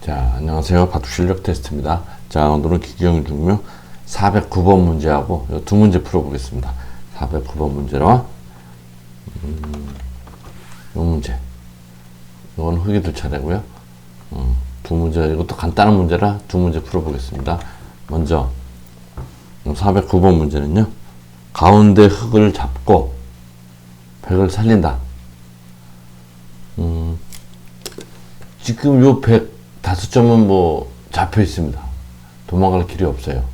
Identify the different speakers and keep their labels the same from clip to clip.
Speaker 1: 자, 안녕하세요. 바둑 실력 테스트입니다. 자, 오늘은 기경 중요 409번 문제하고 이두 문제 풀어보겠습니다. 409번 문제와 음, 요 문제. 이건 두 차례고요. 음, 두 문제, 이것도 간단한 문제라 두 문제 풀어보겠습니다. 먼저 409번 문제는요. 가운데 흙을 잡고 백을 살린다. 음, 지금 요백 다섯 점은 뭐 잡혀 있습니다. 도망갈 길이 없어요.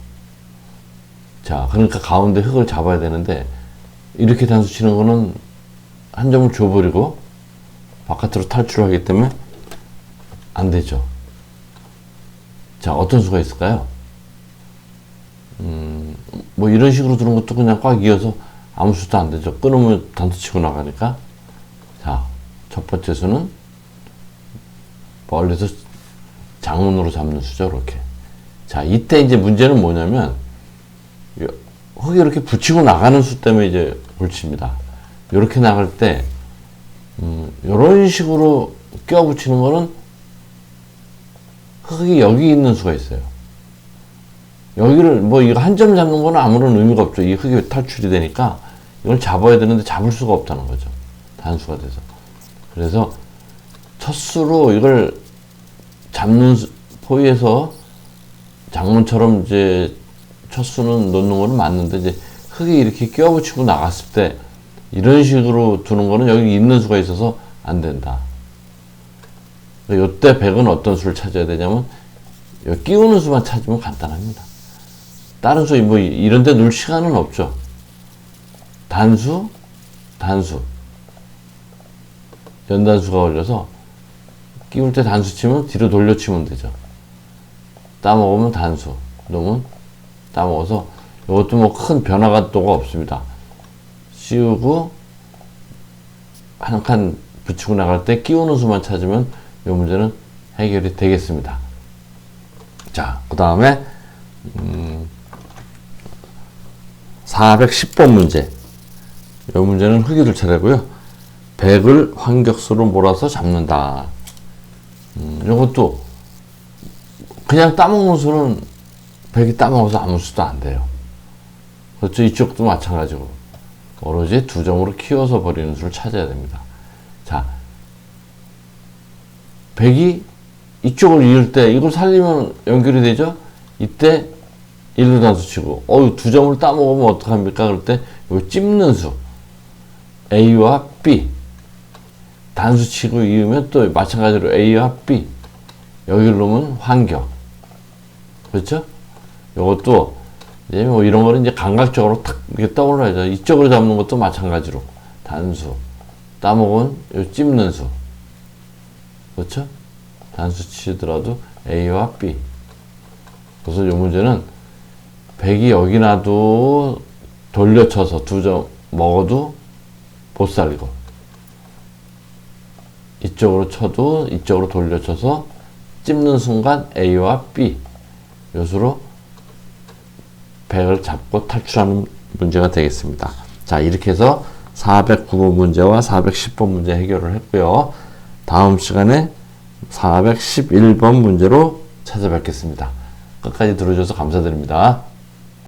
Speaker 1: 자, 그러니까 가운데 흙을 잡아야 되는데 이렇게 단수 치는 거는 한 점을 줘버리고 바깥으로 탈출하기 때문에 안 되죠. 자, 어떤 수가 있을까요? 음, 뭐 이런 식으로 두는 것도 그냥 꽉 이어서 아무 수도 안 되죠. 끊으면 단수 치고 나가니까. 자, 첫 번째 수는 멀리서 장문으로 잡는 수죠, 이렇게. 자, 이때 이제 문제는 뭐냐면, 요- 흙이 이렇게 붙이고 나가는 수 때문에 이제 골칩니다. 이렇게 나갈 때, 음, 이런 식으로 껴 붙이는 거는 흙이 여기 있는 수가 있어요. 여기를, 뭐, 이거 한 점 잡는 거는 아무런 의미가 없죠. 이 흙이 탈출이 되니까 이걸 잡아야 되는데 잡을 수가 없다는 거죠. 단수가 돼서. 그래서 첫 수로 이걸 잡는 수- 포위에서 장문처럼 이제 첫 수는 놓는 거는 맞는데 이제 흙이 이렇게 끼워붙이고 나갔을 때 이런 식으로 두는 거는 여기 있는 수가 있어서 안 된다. 이때 백은 어떤 수를 찾아야 되냐면 끼우는 수만 찾으면 간단합니다. 다른 수, 뭐 이런 데 놓을 시간은 없죠. 단수, 단수. 연단수가 걸려서 끼울 때 단수 치면 뒤로 돌려 치면 되죠. 따먹으면 단수, 놓으면 따먹어서 이것도 뭐 큰 변화가 또가 없습니다. 씌우고 한 칸 붙이고 나갈 때 끼우는 수만 찾으면 이 문제는 해결이 되겠습니다. 자, 그 다음에 음, 410번 문제. 이 문제는 둘 차례고요. 백을 환격수로 몰아서 잡는다. 음, 이것도 그냥 따먹는 수는 백이 따먹어서 아무 수도 안 돼요. 그렇죠. 이쪽도 마찬가지고 오로지 두 점으로 키워서 버리는 수를 찾아야 됩니다. 자, 백이 이쪽을 이을 때 이걸 살리면 연결이 되죠. 이때 일루 단수 치고 어유 두 점을 따먹으면 어떡합니까? 그럴 때 이거 찝는 수 A와 B 단수 치고 이으면 또 마찬가지로 A와 B. 여기를 놓으면 환경. 그렇죠? 이것도 이제 뭐 이런 거는 이제 감각적으로 탁 이렇게 떠올라야죠. 이쪽으로 잡는 것도 마찬가지로. 단수. 따먹은 요 찝는 수. 그렇죠? 단수 치더라도 A와 B. 그래서 이 문제는 백이 여기 놔도 돌려쳐서 두 점 먹어도 못 살리고 이쪽으로 쳐도 이쪽으로 돌려쳐서 찝는 순간 A와 B 요수로 백을 잡고 탈출하는 문제가 되겠습니다. 자 이렇게 해서 409번 문제와 410번 문제 해결을 했고요. 다음 시간에 411번 문제로 찾아뵙겠습니다. 끝까지 들어줘서 감사드립니다.